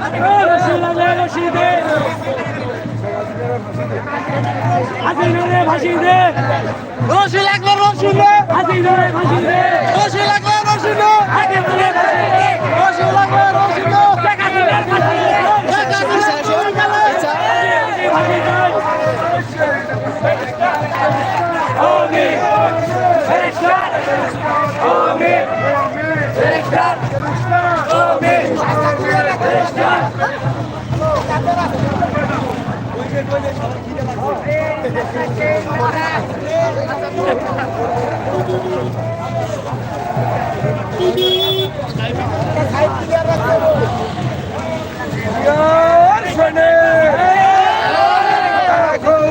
রশি লাগলে রশি দে হাসিনারে ফাঁসি দে রশি লাগলে রশি নে হাসিনারে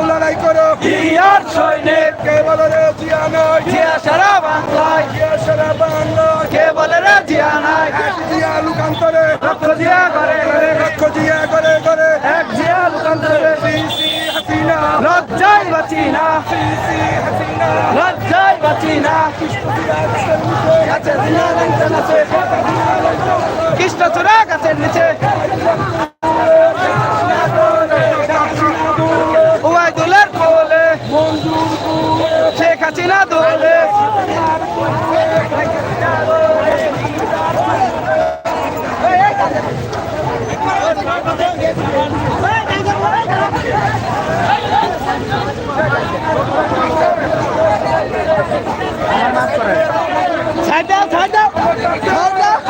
লড়াই করো ইয়ার সৈনিক কে বলে রে জিয়া নয় জিয়া সারা বাংলায় জিয়া সারা বাংলায় কে বলে রে জিয়া নাই? এক জিয়া লুকান্তরে। রক্ত গাছের জিয়া লাইতে কৃষ্ণ চূড়া গাছের নিচে। ওবায়দুলের কোলে। Sheikh Hasina Stand down, stand down, stand down.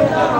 Yeah.